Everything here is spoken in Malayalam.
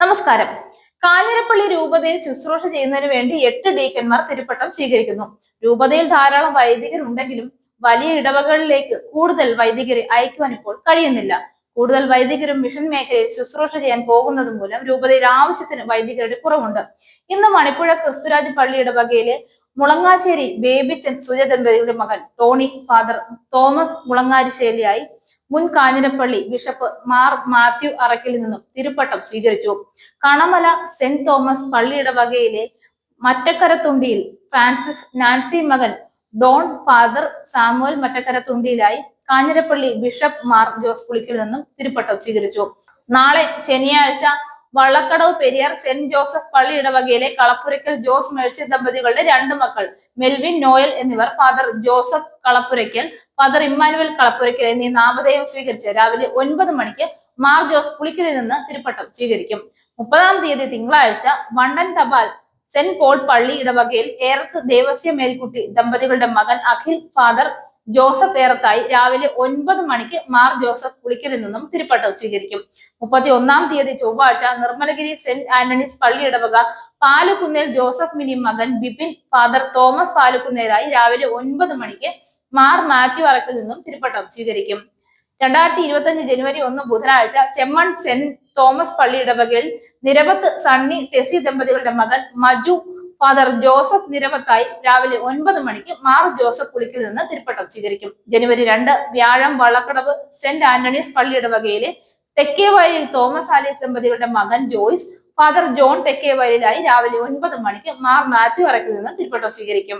നമസ്കാരം. കാഞ്ഞിരപ്പള്ളി രൂപതയിൽ ശുശ്രൂഷ ചെയ്യുന്നതിന് വേണ്ടി എട്ട് ഡീക്കന്മാർ തിരുപ്പട്ടം സ്വീകരിക്കുന്നു. രൂപതയിൽ ധാരാളം വൈദികർ ഉണ്ടെങ്കിലും വലിയ ഇടവകളിലേക്ക് കൂടുതൽ വൈദികരെ അയക്കുവാൻ ഇപ്പോൾ കഴിയുന്നില്ല. കൂടുതൽ വൈദികരും മിഷൻ മേഖലയിൽ ശുശ്രൂഷ ചെയ്യാൻ പോകുന്നത് മൂലം രൂപതയിൽ ആവശ്യത്തിന് വൈദികരുടെ കുറവുണ്ട്. ഇന്ന് മണിപ്പുഴ ക്രിസ്തുരാജ് പള്ളി ഇടവകയിലെ മുളങ്ങാശ്ശേരി ബേബിച്ചൻ സുജ ദമ്പതിയുടെ മകൻ ടോണി ഫാദർ തോമസ് മുളങ്ങാരിശ്ശേരിയായി മുൻ കാഞ്ഞിരപ്പള്ളി ബിഷപ്പ് മാർ മാത്യു അറക്കിൽ നിന്നും തിരുപ്പട്ടം സ്വീകരിച്ചു. കണമല സെന്റ് തോമസ് പള്ളിയിടവകയിലെ മറ്റക്കരത്തുണ്ടിയിൽ ഫ്രാൻസിസ് നാൻസി മകൻ ഡോൺ ഫാദർ സാമുവൽ മറ്റക്കരത്തുണ്ടിയിലായി കാഞ്ഞിരപ്പള്ളി ബിഷപ്പ് മാർ ജോസ് പുളിക്കിൽ നിന്നും തിരുപ്പട്ടം സ്വീകരിച്ചു. നാളെ ശനിയാഴ്ച വള്ളക്കടവ് പെരിയാർ സെന്റ് ജോസഫ് പള്ളി ഇടവകയിലെ കളപ്പുരയ്ക്കൽ ജോസ് മേഴ്സി ദമ്പതികളുടെ രണ്ട് മക്കൾ മെൽവിൻ നോയൽ എന്നിവർ. Father Joseph Kalappurackal father Emmanuel Kalappurackal എന്നീ നാമധേയം സ്വീകരിച്ച് രാവിലെ ഒൻപത് മണിക്ക് മാർ ജോസ് പുളിക്കലിൽ നിന്ന് തിരുപ്പട്ടം സ്വീകരിക്കും. മുപ്പതാം തീയതി തിങ്കളാഴ്ച വണ്ടൻ തപാൽ സെന്റ് പോൾ പള്ളി ഇടവകയിൽ ഏറത്ത് ദേവസ്യ മേൽക്കുട്ടി ദമ്പതികളുടെ മകൻ അഖിൽ ഫാദർ ജോസഫ് ഏറത്തായി രാവിലെ ഒൻപത് മണിക്ക് മാർ ജോസഫ് പുളിക്കലിൽ നിന്നും തിരുപ്പട്ടം സ്വീകരിക്കും. മുപ്പത്തി ഒന്നാം തീയതി ചൊവ്വാഴ്ച നിർമ്മലഗിരി സെന്റ് ആന്റണീസ് പള്ളി ഇടവക പാലുകുന്നേൽ ജോസഫ് മിനി മകൻ ബിപിൻ ഫാദർ തോമസ് പാലുകുന്നേലായി രാവിലെ ഒൻപത് മണിക്ക് മാർ മാത്യു അറക്കിൽ നിന്നും തിരുപ്പട്ടം സ്വീകരിക്കും. രണ്ടായിരത്തി ഇരുപത്തി അഞ്ച് ജനുവരി ഒന്ന് ബുധനാഴ്ച ചെമ്മൺ സെന്റ് തോമസ് പള്ളി ഇടവകയിൽ നിരവത്ത് സണ്ണി ടെസി ദമ്പതികളുടെ മകൻ മജു ഫാദർ ജോസഫ് നിരവത്തായി രാവിലെ ഒൻപത് മണിക്ക് മാർ ജോസഫ് പുളിക്കിൽ നിന്ന് തിരുപ്പട്ടം സ്വീകരിക്കും. ജനുവരി രണ്ട് വ്യാഴം വള്ളക്കടവ് സെന്റ് ആന്റണീസ് പള്ളിയുടെ വകയിലെ തെക്കേവയലിൽ തോമസ് ആലീസ് ദമ്പതികളുടെ മകൻ ജോയ്സ് ഫാദർ ജോൺ തെക്കേവയലിലായി രാവിലെ ഒൻപത് മണിക്ക് മാർ മാത്യു അറക്കിൽ നിന്ന് തിരുപ്പട്ടം സ്വീകരിക്കും.